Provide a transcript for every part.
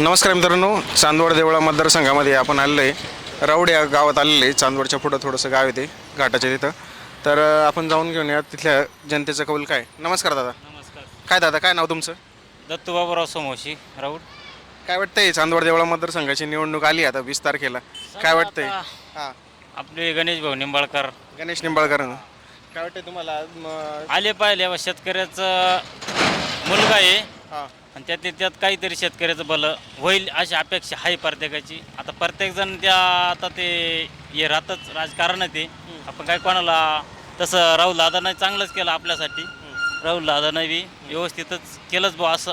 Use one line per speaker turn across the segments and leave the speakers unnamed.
नमस्कार मित्रांनो चांदवड देवळा मतदारसंघामध्ये आपण आलेलो आहे. राऊड या गावात आलेलं आहे. चांदवडच्या पुढं थोडंसं गाव आहे ते घाटाच्या तिथं. तर आपण जाऊन घेऊन या तिथल्या जनतेचं कौल काय? नमस्कार दादा.
नमस्कार.
काय दादा काय नाव तुमचं?
दत्तू बाबूराव समोशी राऊत.
काय वाटतंय चांदवड देवळा मतदारसंघाची निवडणूक आली आता वीस तारखेला? काय वाटतंय? हां.
आपले गणेश भाऊ निंबाळकर.
गणेश निंबाळकर. काय वाटतंय तुम्हाला? म-
आले पाहिले शेतकऱ्याचं मुलगा आहे.
हां.
आणि त्यात त्यात काहीतरी शेतकऱ्याचं भलं होईल अशी अपेक्षा आहे प्रत्येकाची. आता प्रत्येकजण त्या आता ते हे राहतच राजकारण आहे ते. आपण काय कोणाला तसं राहुल दादानं चांगलंच केलं आपल्यासाठी. राहुल दादानं बी व्यवस्थितच केलंच बुवा असं.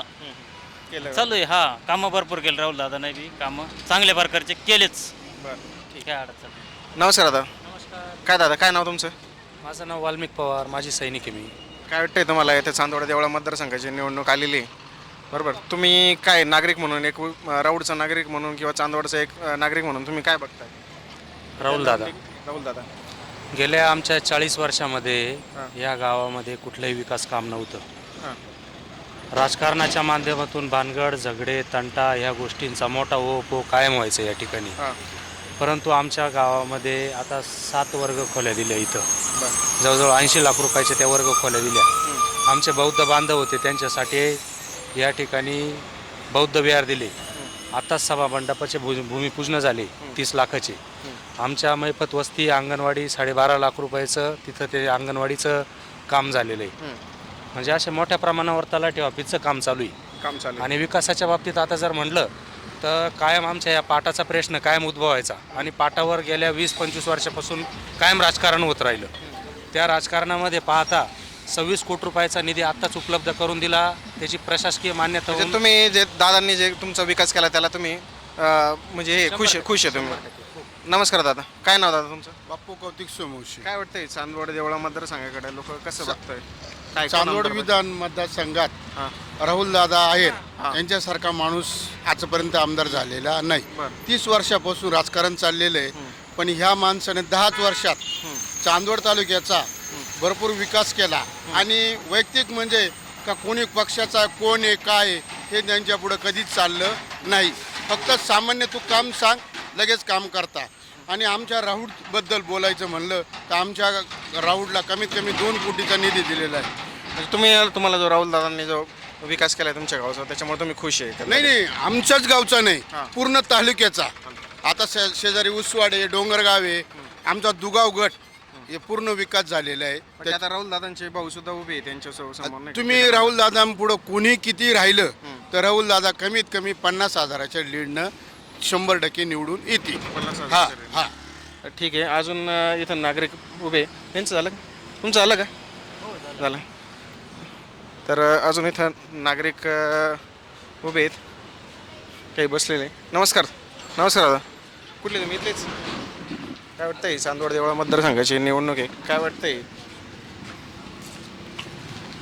केलं.
चालू आहे हा. कामं भरपूर केलं राहुल दादानं बी. कामं चांगल्या प्रकारचे केलेच.
बरं
ठीक. आहे अडचण.
नमस्कार दादा
नमस्कार.
काय दादा काय नाव तुमचं?
माझं नाव वाल्मिक पवार माझी सैनिक आहे मी.
काय वाटतंय तुम्हाला येथे चांदवड देवळा मतदारसंघाची निवडणूक आलेली आहे? बरोबर. तुम्ही काय नागरिक म्हणून एक राऊडचा नागरिक म्हणून किंवा चांदवडचा एक नागरिक म्हणून तुम्ही काय बघताय?
राहुल दादा.
राहुल दादा.
गेल्या आमच्या चाळीस वर्षामध्ये
हां.
या गावामध्ये कुठलंही विकास काम नव्हतं.
हां.
राजकारणाच्या माध्यमातून भानगड झगडे तंटा ह्या गोष्टींचा मोठा ओप कायम व्हायचा या ठिकाणी.
हां.
परंतु आमच्या गावामध्ये आता सात वर्ग खोल्या दिल्या इथं. जवळजवळ ऐंशी लाख रुपयाच्या त्या वर्ग खोल्या दिल्या. आमचे बौद्ध बांधव होते त्यांच्यासाठी या ठिकाणी बौद्ध विहार दिले. आत्ताच सभा मंडपाचे भू भूमिपूजन झाले तीस लाखाचे. आमच्या मैफत वस्ती अंगणवाडी साडेबारा लाख रुपयाचं तिथं ते अंगणवाडीचं काम झालेलं आहे. म्हणजे असे मोठ्या प्रमाणावर तलाठी ऑफिसचं काम चालू आहे.
काम चालू.
आणि विकासाच्या बाबतीत आता जर म्हणलं तर कायम आमच्या या पाटाचा प्रश्न कायम उद्भवायचा. आणि पाटावर गेल्या वीस पंचवीस वर्षापासून कायम राजकारण होत राहिलं. त्या राजकारणामध्ये पाहता सव्वीस कोटी रुपयाचा निधी आत्ताच उपलब्ध करून दिला. त्याची प्रशासकीय मान्यता
म्हणजे तुम्ही जे दादांनी जे तुमचा विकास केला त्याला तुम्ही अं, म्हणजे हे खुश खुश आहे तुम्ही. नमस्कार दादा. काय नाव दादा तुमचं?
बाप्पू कौतिक सोमवशी.
काय वाटतंय चांदवड देवळा मतदारसंघाकडे लोक कसं बघताय? काय कोण
चांदवड
आमदार
विधान मतदारसंघात
हां.
राहुल दादा आहेत. यांच्यासारखा माणूस आजपर्यंत आमदार झालेला नाही.
बरं.
तीस वर्षापासून राजकारण चाललेलं आहे. पण ह्या माणसाने दहाच वर्षात चांदवड तालुक्याचा भरपूर विकास केला. आणि वैयक्तिक म्हणजे का कोणी पक्षाचा कोण आहे काय आहे, हे त्यांच्या पुढं कधीच चाललं नाही. फक्त सामान्य तू काम सांग लगेच काम करता. आणि आमच्या राऊडबद्दल बोलायचं म्हणलं तर आमच्या राऊडला कमीत कमी दोन कोटीचा निधी दिलेला आहे.
म्हणजे तुम्ही तुम्हाला जो राहुल दादांनी जो विकास केलाय तुमच्या गावचा त्याच्यामुळे तुम्ही खुश आहे
नाही नाही आमच्याच गावचा नाही
हा.
पूर्ण तालुक्याचा. आता शे शेजारी उसवाडे डोंगरगाव आहे आमचा दुगाव गट हे पूर्ण विकास झालेला आहे.
आता राहुल दादांचे भाऊ सुद्धा उभे आहे त्यांच्यासमोर?
तुम्ही राहुल दादा पुढं कुणी किती राहिलं तर राहुल दादा कमीत कमी पन्नास हजाराच्या लीडनं शंभर टक्के निवडून येतील.
पन्नास
हा हा.
ठीक आहे अजून इथं नागरिक उभे. त्यांचं झालं? तुमचं झालं का? झालं. तर अजून इथं नागरिक उभे आहेत. काही बसलेले. नमस्कार. नमस्कार दादा. कुठले तुम्ही? इथलेच? काय वाटतंय? चांदवड देवळा मतदारसंघाची निवडणूक आहे. काय वाटतंय?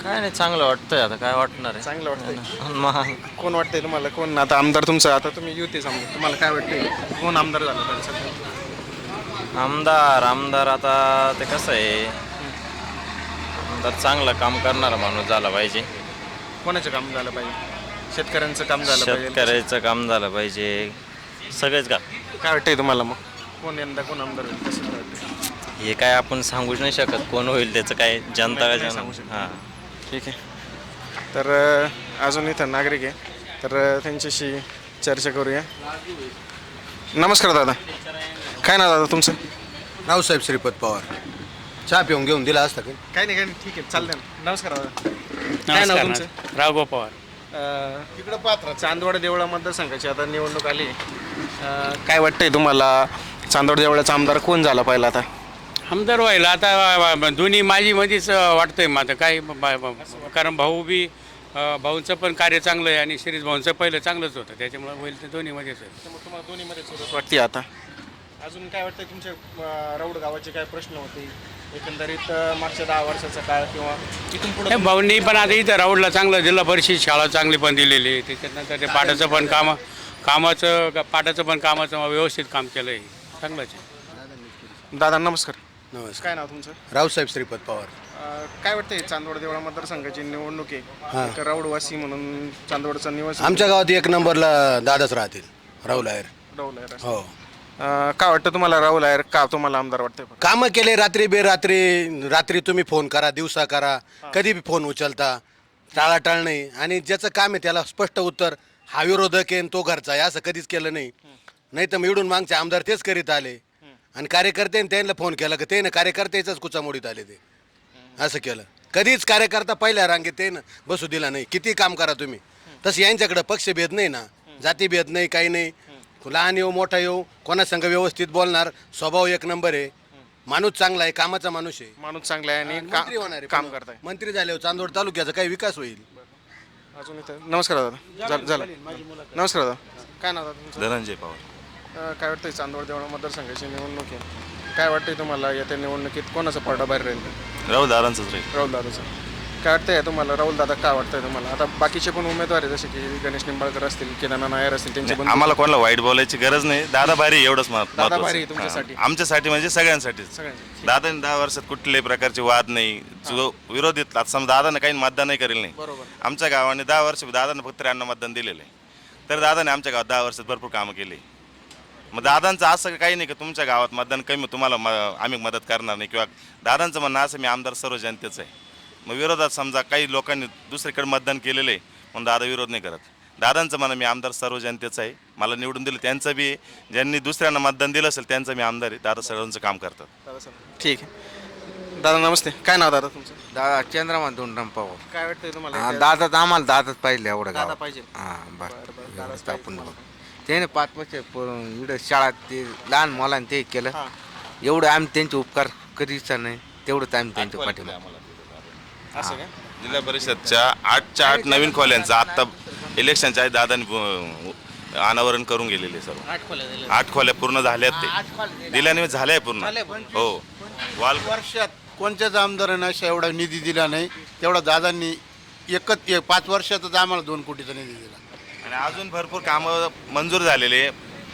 काय नाही चांगलं वाटतंय आता. काय वाटणार आहे?
चांगलं वाटतंय.
मग.
कोण वाटतंय तुम्हाला? कोण? आता आमदार तुमचं आता तुम्ही युती समजा तुम्हाला काय वाटतंय? कोण आमदार झालं सध्या?
आमदार आमदार आता ते कसं आहे? आमदार चांगलं काम करणारा माणूस झाला पाहिजे.
कोणाचं काम झालं पाहिजे? शेतकऱ्यांचं काम झालं पाहिजे.
शेतकऱ्याचं काम झालं पाहिजे. सगळेच का
काय वाटतंय तुम्हाला मग? कोण यंदा कोण आमदार होईल कसं काय
हे काय आपण सांगूच नाही शकत कोण होईल त्याचं काय जनता
नाही
का
सांगू शकत.
हां.
ठीक आहे. तर अं, अजून इथं नागरिक आहे. तर अं, त्यांच्याशी चर्चा करूया. नमस्कार दादा. काय ना दादा तुमचं?
रावसाहेब श्रीपत पवार. चहा पिऊन घेऊन दिला असता की?
काय नाही काय नाही. ठीक आहे चालतंय. ना नमस्कार दादा. काय नाव तुमचं?
राघव पवार.
तिकडं पात्र
चांदवड देवळा मतदारसंघाची आता निवडणूक आली. अं, काय वाटतंय तुम्हाला? चांदवड देवळाचा आमदार कोण झाला पाहिला आता?
आमदार व्हायला आता दोन्ही माझी मध्येच वाटतंय मग आता काय ब- ब- कारण भाऊ बी अ, भाऊंचं पण कार्य चांगलं आहे आणि शिरीष भाऊंचं पहिलं चांगलंच होतं. त्याच्यामुळे होईल ते दोन्ही मध्येच आहे
त्यामुळे तुम्हाला दोन्हीमध्ये वाटते आता? अजून काय वाटतंय तुमच्या अं, राऊड गावाचे काय प्रश्न होते? एकंदरीत अं, मागच्या दहा वर्षाचा काळ किंवा इथून पुढे
भाऊंनी पण आता इथं राऊडला चांगलं जिल्हा परिषद शाळा चांगली पण दिलेली. आहे त्याच्यानंतर ते पाटाचं पण काम कामाचं पाटाचं पण कामाचं व्यवस्थित काम केलं आहे चांगलंच
दादा नमस्कार.
नमस्कार.
काय नाव तुमचं?
रावसाहेब श्रीपत पवार.
अं, काय वाटतंय चांदवड देवळा मतदारसंघाची निवडणूक आहे? एक राऊडवासी म्हणून चांदवडचा निवासी.
आमच्या गावात एक नंबरला दादाच राहतील राहुल आहेर.
राहुल आहे
हो.
अं, काय वाटतं तुम्हाला राहुल आहे का तुम्हाला आमदार वाटतंय?
कामं केले रात्री बेरात्री रात्री तुम्ही फोन करा दिवसा करा कधी बी फोन उचलता टाळाटाळ नाही. आणि ज्याचं काम आहे त्याला स्पष्ट उत्तर हा विरोधक आहे आणि तो घरचा आहे असं कधीच केलं नाही. नाही तर मिळून मागचे आमदार तेच करीत आले. आणि कार्यकर्ते त्यांना फोन केला की ते ना कार्यकर्त्याच कुचामोडीत आले ते. असं केलं. कधीच कार्यकर्ता पहिल्या रांगेत ते ना बसू दिला नाही. किती काम करा तुम्ही? तसं यांच्याकडे पक्षभेद नाही ना. जातीभेद नाही काही नाही. लहान येऊ मोठा येऊ कोणासंग व्यवस्थित बोलणार स्वभाव एक नंबर आहे. माणूस चांगला आहे कामाचा माणूस आहे.
माणूस चांगला आहे आणि
मंत्री होणार आहे
काम. करताय.
मंत्री झाल्यावर चांदोड तालुक्याचा काही विकास होईल.
अजून इथं नमस्कार दादा. झालं झालं. नमस्कार दादा. काय नाव दादा
धनंजय पवार.
काय वाटतंय चांदवड देवळा मतदारसंघाची निवडणूक आहे? काय वाटतंय तुम्हाला येत्या निवडणुकीत कोणाचा पडा बाहेर राहील?
राहुल दादांचंच राहील.
राहुल दादाचा. काय वाटतंय तुम्हाला? राहुल दादा काय वाटतंय तुम्हाला? आता बाकीचे पण उमेदवार आहे जसे की गणेश निंबाळकर असतील केदारनाथ नायर असतील त्यांचे बंधू-
आम्हाला कोणाला वाईट बोलायची गरज नाही. दादा भारी एवढंच
दादा. भारी आहे तुमच्यासाठी.
हां. आमच्यासाठी म्हणजे सगळ्यांसाठीच
सगळ्यांचे
दादाने दहा वर्षात कुठल्याही प्रकारचे वाद नाही. जो विरोधीत आता समजा दादाने काही मतदान नाही करेल नाही.
बरोबर.
आमच्या गावाने दहा वर्ष दादाने फक्त त्र्याण्णव मतदान दिलेलं आहे. तर दादाने आमच्या गावात दहा वर्षात भरपूर कामं केली. मग दादांचं असं काही नाही की तुमच्या गावात मतदान कमी तुम्हाला म- आम्ही मदत करणार नाही. किंवा दादांचं म्हणणं असं मी आमदार सर्व जनतेचं आहे. मग विरोधात समजा काही लोकांनी दुसरीकडे मतदान केलेलं आहे म्हणून दादा विरोध नाही करत. दादांचं म्हणणं मी आमदार सर्व जनतेचं आहे. मला निवडून दिलं त्यांचं बी ज्यांनी दुसऱ्यांना मतदान दिलं असेल त्यांचं मी आमदार आहे. दादा सर्वांचं काम करतात.
ठीक आहे. दादा नमस्ते. काय नाव दादा तुमचं?
दादा चंद्रमान दोन पवार
काय वाटतंय तुम्हाला?
हा,
येत्या-
दादा तर आम्हाला दादाच पाहिजे एवढं
दादा पाहिजे.
हा
बरं, बरं, दादाच
बस
पाहिजे.
आपण
तुम्हाला.
त्याने पाच वर्ष पोरं इकडं शाळात ते लहान मुलांनी ते केलं.
हां.
एवढं आम्ही त्यांचे उपकार कधीच नाही. तेवढंच आम्ही त्यांच्या पाठीमा
असं काय
जिल्हा परिषदच्या आठच्या आठ नवीन खोल्यांचं आत्ता इलेक्शनच्या आधी दादांनी अं, अनावरण करून गेलेले सर्व.
आठ खोल्या दिल्या.
आठ खोल्या पूर्ण झाल्यात ते. दिल्याने झाल्या पूर्ण हो. वाल
वर्षात कोणत्याच आमदारानं अशा एवढा निधी दिला नाही तेवढा दादांनी एकच एक पाच वर्षातच आम्हाला दोन कोटीचा निधी दिला.
आणि अजून भरपूर कामं मंजूर झालेले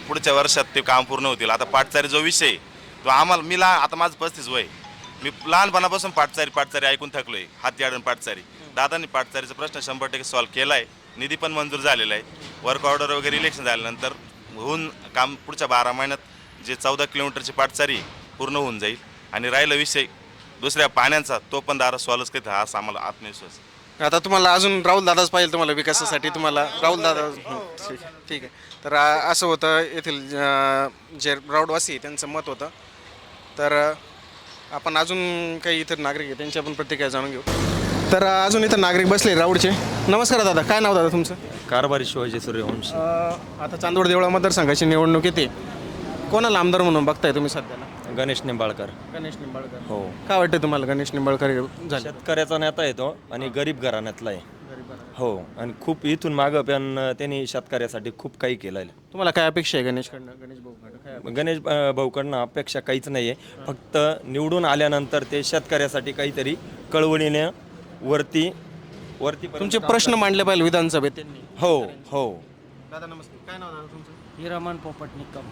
पुढच्या वर्षात ते काम पूर्ण होतील. आता पाटचारी जो विषय आहे, तो आम्हाला मी लहान आता माझं पस्तीस वय मी लहानपणापासून पाटचारी पाटचारी ऐकून थकलोय. हाती आडून पाटचारी दादांनी पाटचारीचा प्रश्न शंभर टक्के सॉल्व्ह केला आहे निधी पण मंजूर झालेला आहे. वर्क ऑर्डर वगैरे इलेक्शन झाल्यानंतर होऊन काम पुढच्या बारा महिन्यात जे चौदा किलोमीटरची पाटचारी पूर्ण होऊन जाईल. आणि राहिला विषय दुसऱ्या पाण्याचा तो पण दारा सॉल्व्हच करते हा असा आम्हाला आत्मविश्वास आहे.
आता तुम्हाला अजून राहुल दादाच पाहिजे तुम्हाला विकासासाठी तुम्हाला. राहुल दादा ठीक आहे ठीक आहे. तर असं होतं येथील अ, जे राऊडवासी आहे, त्यांचं मत होतं. तर अ, आपण अजून काही इतर नागरिक आहे त्यांची आपण प्रतिक्रिया जाणून घेऊ. तर अ, अजून इथं नागरिक बसले राऊडचे नमस्कार दादा काय नाव दादा तुमचं?
कारभारी शिवाजी सूर्यवंशी.
आता चांदवड देवळा मतदारसंघाची निवडणूक येते. कोणाला आमदार म्हणून बघताय तुम्ही सध्याला?
गणेश निंबाळकर.
गणेश निंबाळकर.
हो.
काय वाटतं तुम्हाला गणेश निंबाळकर झाले?
शेतकऱ्याचा नेता येतो आणि गरीब घराण्यातला आहे. हो. आणि खूप इथून मागं पण त्यांनी शेतकऱ्यासाठी खूप काही केलं आहे
तुम्हाला काय अपेक्षा आहे गणेशकडनं? गणेश भाऊकडनं काय
गणेश अं, भाऊकडनं अपेक्षा काहीच नाही आहे फक्त निवडून आल्यानंतर ते शेतकऱ्यासाठी काहीतरी कळवळीने वरती वरती
तुमचे प्रश्न मांडले पाहिजे विधानसभेत त्यांनी.
हो हो.
दादा नमस्ते. काय नाव दादा तुमचं?
हिरामन पोपट निकम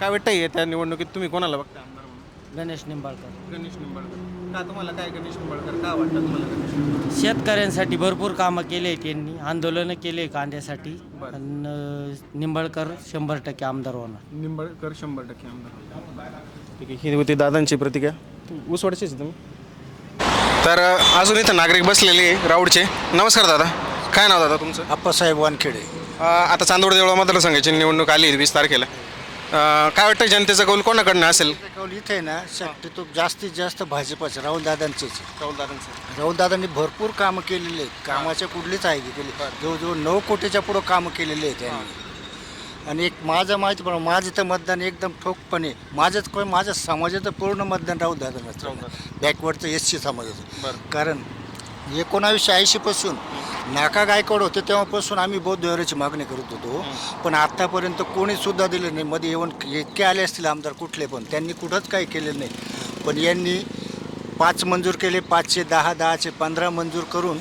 काय वाटतंय त्या निवडणुकीत तुम्ही कोणाला बघता आमदार म्हणून?
गणेश निंबाळकर.
गणेश निंबाळकर. का तुम्हाला काय गणेश निंबाळकर? का वाटतं तुम्हाला गणेश निंबाळकर?
शेतकऱ्यांसाठी भरपूर कामं केले त्यांनी आंदोलनं केले कांद्यासाठी. पण अं, निंबाळकर शंभर टक्के आमदार होणार.
निंबाळकर शंभर टक्के आमदार ठीक आहे. ही होती दादांची प्रतिक्रिया. उसवाडचीच आहे तुम्ही? तर अ, अजून इथं नागरिक बसलेले आहे, राऊडचे. नमस्कार दादा. काय नाव दादा तुमचं?
आप्पासाहेब वानखेडे.
अ, आता चांदोड देवळा मतदारसंघाची निवडणूक आली आहे वीस तारखेला. अ, काय वाटतं जनतेचा कौल कोणाकडनं असेल?
कौल इथे ना शक्यतो जास्तीत जास्त भाजपचे राहुल दादांचेच
राहुल दादांचं
राहुल दादांनी भरपूर कामं केलेली आहेत. कामाच्या कुठलीच आहे केली. जवळजवळ नऊ कोटीच्या पुढं कामं केलेली आहेत त्यांनी. आणि एक माझं माहिती पण माझं तर मतदान एकदम ठोकपणे माझंच कोण माझ्या समाजाचं पूर्ण मतदान राहुल दादांना बॅकवर्डचं एस सी समाजाचं. कारण एकोणावीसशे ऐंशीपासून नाका गायकवाड होते तेव्हापासून आम्ही बौद्ध विहाराची मागणी करत होतो. पण आत्तापर्यंत कोणी सुद्धा दिलं नाही. मध्ये येऊन इतके आले असतील आमदार कुठले पण. त्यांनी कुठंच काही केलेलं नाही. पण यांनी पाच मंजूर केले पाचशे दहा दहाचे पंधरा मंजूर करून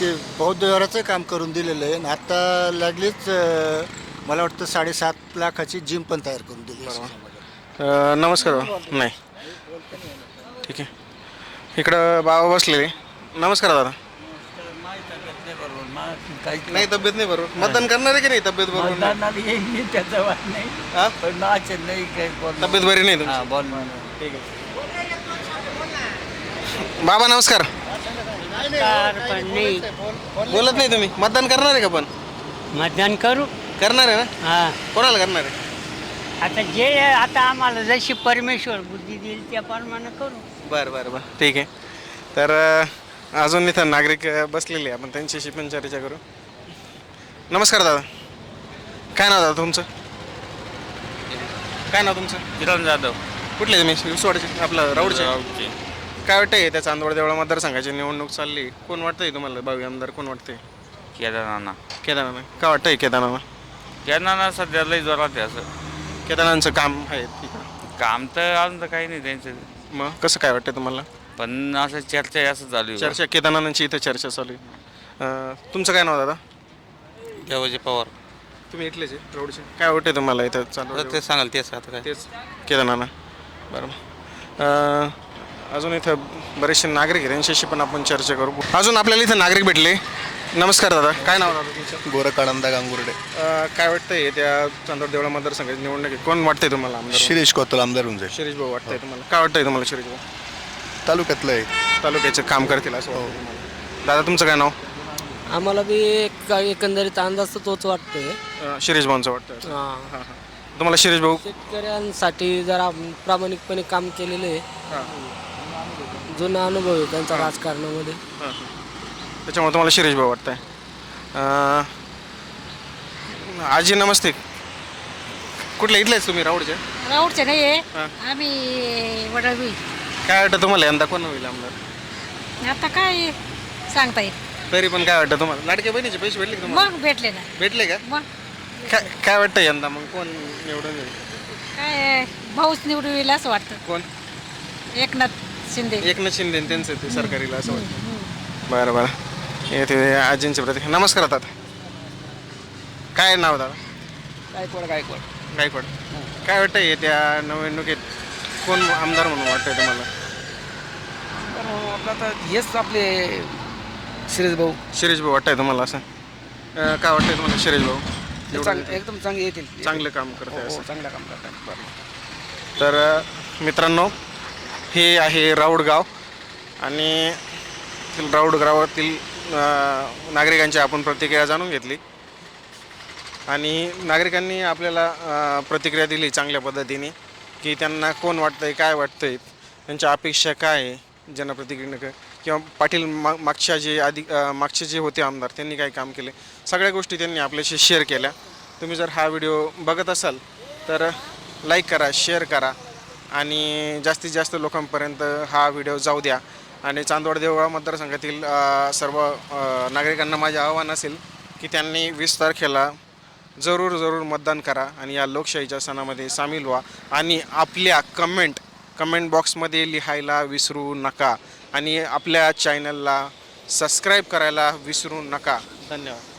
ते बौद्ध विहाराचं काम करून दिलेलं आहे. आणि आता लागलीच मला वाटतं साडेसात लाखाची जिम पण तयार करून दिली
अ, नमस्कार भाऊ. नाही. ठीक आहे. इकडं बाबा बसलेले. नमस्कार दादा. नाही तब्येत नाही बरोबर. मतदान करणार आहे की नाही तब्येत बरोबर? नाही? हा? तब्येत बरी नाही तुमची? ठीक आहे. बाबा नमस्कार. बोलत नाही तुम्ही. मतदान करणार आहे का पण?
मतदान करू.
करणार आहे ना?
हा.
कोणाला करणार आहे?
आता जे आता आम्हाला जशी परमेश्वर बुद्धी देईल त्याप्रमाणे करू.
बरं बरं बरं. ठीक आहे. तर अं, अजून इथं नागरिक बसलेले आपण त्यांच्याशी पण चर्चा करू. नमस्कार दादा. काय नाव दादा तुमचं? काय नाव तुमचं?
किरण जाधव.
कुठले तुम्ही? विसवाडचे आपलं राऊडचे? काय वाटतंय त्या चांदवड देवळा मतदारसंघाची निवडणूक चालली? कोण वाटतंय तुम्हाला भावी आमदार? कोण वाटतंय?
केदारनाथ.
केदारनाथ. काय वाटतंय केदारनाथ?
केदारनाथ सध्या लई जोरात आहे असं.
केदारनाथचं काम आहे तिकडं
काम तर अजून तर काही नाही त्यांचं.
मग कसं काय वाटतंय तुम्हाला?
पण असं चर्चा असं चालू आहे
चर्चा केदारनाथांची इथं चर्चा चालू आहे. अं, तुमचं काय नाव दादा?
देवाजी पवार.
तुम्ही इथलेच आहे रोडचे काय वाटते तुम्हाला इथं चालू
ते सांगाल तेच आता काय?
तेच. केदारनाथ बरं. अं, अजून इथं बरेचसे नागरिक आहेत त्यांच्याशी पण आपण चर्चा करू. अजून आपल्याला इथं नागरिक भेटले. नमस्कार दादा काय नाव दादा तुमचं?
गोरकानंदा गांगुर्डे.
अं, काय वाटतंय त्या चांदोर देवळा मतदारसंघाची निवडणूक आहे. कोण वाटतंय तुम्हाला आमदार?
शिरीष कोतल आमदार होऊन जाईल.
शिरीष भाऊ वाटतंय तुम्हाला. काय वाटतंय तुम्हाला शिरीष भाऊ?
तालुक्यातलं आहे.
तालुक्याचं काम करतील असं तुम्हाला? दादा तुमचं काय नाव?
आम्हाला बी एक एकंदरीत अंदाज तर तोच वाटतोय.
अं, शिरीष भाऊंचं वाटतं
हा.
हां हां. तुम्हाला शिरीष भाऊ?
शेतकऱ्यांसाठी जरा प्रामाणिकपणे काम केलेलं आहे.
हां.
जुना अनुभव आहे त्यांचा राजकारणामध्ये.
हां त्याच्यामुळे तुम्हाला शिरीष भाऊ वाटतंय. अं, आजी नमस्ते. कुठले इथलेच तुम्ही राऊडचे?
राऊडचे नाही
हा.
आहे आम्ही वडळवी
काय वाटतं तुम्हाला यंदा कोण होईल आमदार?
आता काय सांगता येईल.
तरी पण काय वाटतं तुम्हाला? लाडक्या बहिणीचे पैसे भेटले का तुम्हाला?
मग भेटले ना.
भेटले का?
मग.
काय काय वाटतं यंदा मग कोण निवडून येईल?
काय भाऊच निवडून येईल असं वाटतं.
कोण?
एकनाथ शिंदे.
एकनाथ शिंदे आणि त्यांचं ते सरकारीला असं वाटतं. बरं बरं. येते आजींचे प्रति नमस्कार दादा काय नाव दादा?
गायकवाड गायकवाड.
गायकवाड. काय वाटतं येत्या निवडणुकीत कोण आमदार म्हणून वाटतंय तुम्हाला?
आपलं आता हेच आपले शिरीष भाऊ.
शिरीष भाऊ वाटतंय तुम्हाला असं? अं, काय वाटतंय तुम्हाला शिरीष भाऊ?
एकदम चांगले येतील.
चांगलं काम करते असं.
चांगलं काम करतात
तर अ, मित्रांनो हे आहे राऊड गाव आणि til राऊड गावातील अ, नागरिकांची आपण प्रतिक्रिया जाणून घेतली. आणि नागरिकांनी आपल्याला अ, प्रतिक्रिया दिली चांगल्या पद्धतीने की त्यांना कोण वाटतंय काय वाटतंय त्यांच्या अपेक्षा काय आहे जनप्रतिनिधी किंवा पाटील मा मागच्या जे आधी मागचे जे होते आमदार त्यांनी काय काम केले. सगळ्या गोष्टी त्यांनी आपल्याशी शेअर केल्या. तुम्ही जर हा व्हिडिओ बघत असाल तर लाईक करा शेअर करा आणि जास्तीत जास्त लोकांपर्यंत हा व्हिडिओ जाऊ द्या. आणि चांदवड देवळा मतदारसंघातील सर्व नागरिकांना माझे आव्हान असेल की त्यांनी वीस तारखेला जरूर जरूर मतदान करा आणि या लोकशाहीच्या सणामध्ये सामील व्हा आणि आपल्या कमेंट कमेंट बॉक्समध्ये लिहायला विसरू नका आणि आपल्या चॅनलला सबस्क्राईब करायला विसरू नका. धन्यवाद.